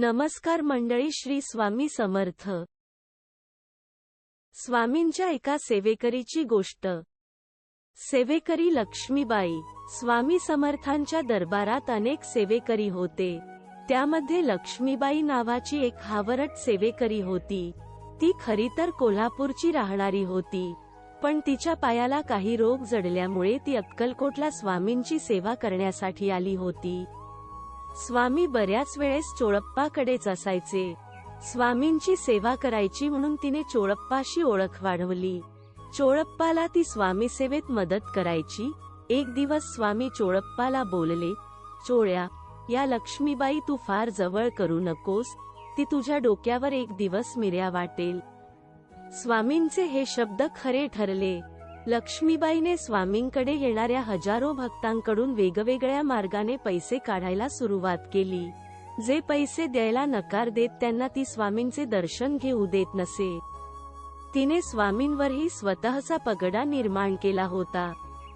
नमस्कार मंडळी श्री स्वामी समर्थ. स्वामींच्या एका सेवेकरीची गोष्ट. सेवेकरी लक्ष्मीबाई. स्वामी समर्थांच्या दरबारात अनेक सेवेकरी होते. त्यामध्ये लक्ष्मीबाई नावाची एक हावरट सेवेकरी होती. ती खरी तर कोल्हापूरची राहणारी होती. पण तिच्या पायाला काही रोग जडल्यामुळे ती अक्कलकोटला स्वामींची सेवा करण्यासाठी आली होती. स्वामी बऱ्याच वेळेस चोळप्पाकडेच असायचे. स्वामींची सेवा करायची म्हणून तिने चोळप्पाशी ओळख वाढवली. चोळप्पाला ती स्वामी सेवेत मदत करायची. एक दिवस स्वामी चोळप्पाला बोलले चोळ्या या लक्ष्मीबाई तू फार जवळ करू नकोस. ती तुझ्या डोक्यावर एक दिवस मिऱ्या वाटेल. स्वामींचे हे शब्द खरे ठरले. लक्ष्मीबाईने स्वामींकडे येणाऱ्या हजारो भक्तांकडून वेगवेगळ्या मार्गाने पैसे काढायला सुरुवात केली. जे पैसे द्यायला नकार देत त्यांना ती स्वामींचे दर्शन घेऊ देत नसे. तिने स्वामींवरही स्वतःचा पगडा निर्माण केला होता.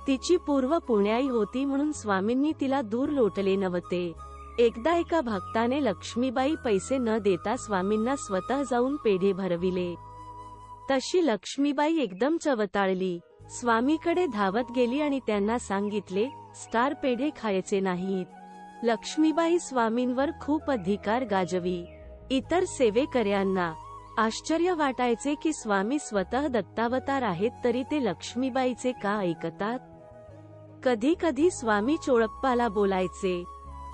तिची पूर्व पुण्याई होती म्हणून स्वामींनी तिला दूर लोटले नव्हते. एकदा एका भक्ताने लक्ष्मीबाई पैसे न देता स्वामींना स्वतः जाऊन पेढे भरविले. तशी लक्ष्मीबाई एकदम चवताळली. स्वामीकडे धावत गेली आणि त्यांना सांगितले स्टार पेढे खायचे नाहीत. लक्ष्मीबाई स्वामींवर खूप अधिकार गाजवी. इतर सेवेकऱ्यांना आश्चर्य वाटायचे की स्वामी स्वतः दत्तावतार आहेत तरी ते लक्ष्मीबाईचे का ऐकतात? कधी कधी स्वामी चोळप्पाला बोलायचे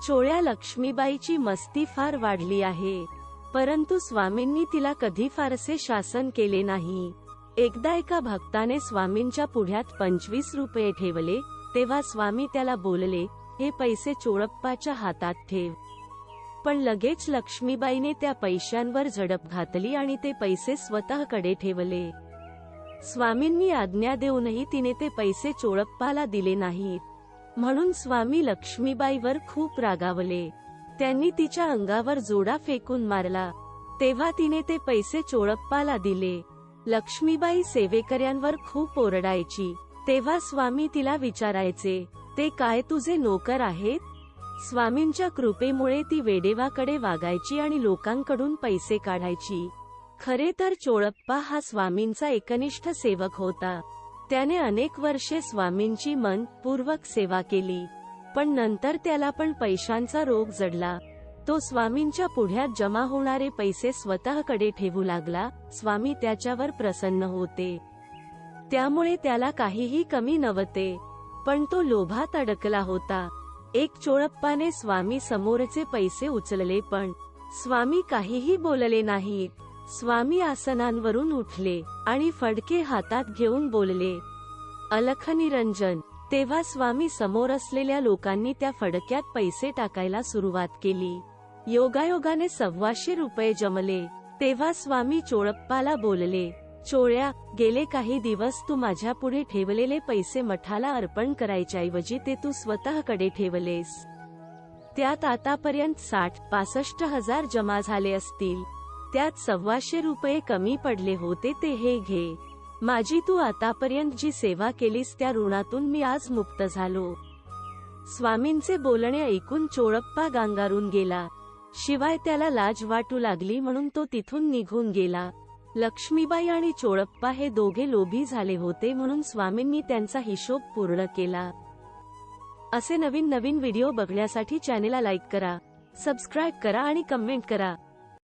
चोळ्या लक्ष्मीबाईची मस्ती फार वाढली आहे. परंतु स्वामींनी तिला कधी फारसे शासन केले नाही. एकदा एका भक्ताने स्वामींच्या पुढ्यात पंचवीस रुपये ठेवले तेव्हा स्वामी त्याला बोलले हे पैसे चोळप्पाच्या हातात ठेव. पण लगेच लक्ष्मीबाईने त्या पैशांवर झडप घातली आणि ते पैसे स्वतःकडे ठेवले. स्वामींनी आज्ञा देऊनही तिने ते पैसे चोळप्पाला दिले नाहीत. म्हणून स्वामी लक्ष्मीबाईवर खूप रागावले. त्यांनी तिच्या अंगावर जोडा फेकून मारला. तेव्हा तिने ते पैसे चोळप्पाला दिले. लक्ष्मीबाई सेवेकऱ्यांवर खूप ओरडायची. तेव्हा स्वामी तिला विचारायचे ते काय तुझे नोकर आहेत? स्वामींच्या कृपेमुळे ती वेडेवाकडे वागायची आणि लोकांकडून पैसे काढायची. खरे तर चोळप्पा हा स्वामींचा एकनिष्ठ सेवक होता. त्याने अनेक वर्षे स्वामींची मन पूर्वक सेवा केली. पण नंतर त्याला पण पैशांचा रोग जडला. तो स्वामींच्या पुढ्यात जमा होणारे पैसे स्वतःकडे ठेवू लागला. स्वामी त्याच्यावर प्रसन्न होते. त्यामुळे त्याला काहीही कमी नव्हते. पण तो लोभात अडकला होता. एक चोळप्पाने स्वामी समोरचे पैसे उचलले पण स्वामी काहीही बोलले नाहीत स्वामी आसनांवरून उठले आणि फडके हातात घेऊन बोलले अलख निरंजन तेव्हा स्वामी समोर असलेल्या लोकांनी त्या फडक्यात पैसे टाकायला सुरुवात केली. योगायोगाने सव्वाशे रुपये जमले. तेव्हा स्वामी चोळप्पाला बोलले चोळ्या गेले काही दिवस तू माझ्या पुढे ठेवलेले पैसे मठाला अर्पण करायच्याऐवजी ते तू स्वतःकडे ठेवलेस. त्यात आतापर्यंत साठ पासष्ट हजार जमा झाले असतील. त्यात सव्वाशे रुपये कमी पडले होते ते हे घे. माझी तू आतापर्यंत जी सेवा केलीस त्या ऋणातून मी आज मुक्त झालो. स्वामींचे बोलणे ऐकून चोळप्पा गांगारून गेला. शिवाय त्याला लाज वाटू लागली म्हणून तो तिथून निघून गेला. लक्ष्मीबाई आणि चोळप्पा हे दोघे लोभी झाले होते म्हणून स्वामींनी त्यांचा हिशोब पूर्ण केला. असे नवीन नवीन व्हिडिओ बघण्यासाठी चॅनेलला लाईक करा सबस्क्राईब करा आणि कमेंट करा.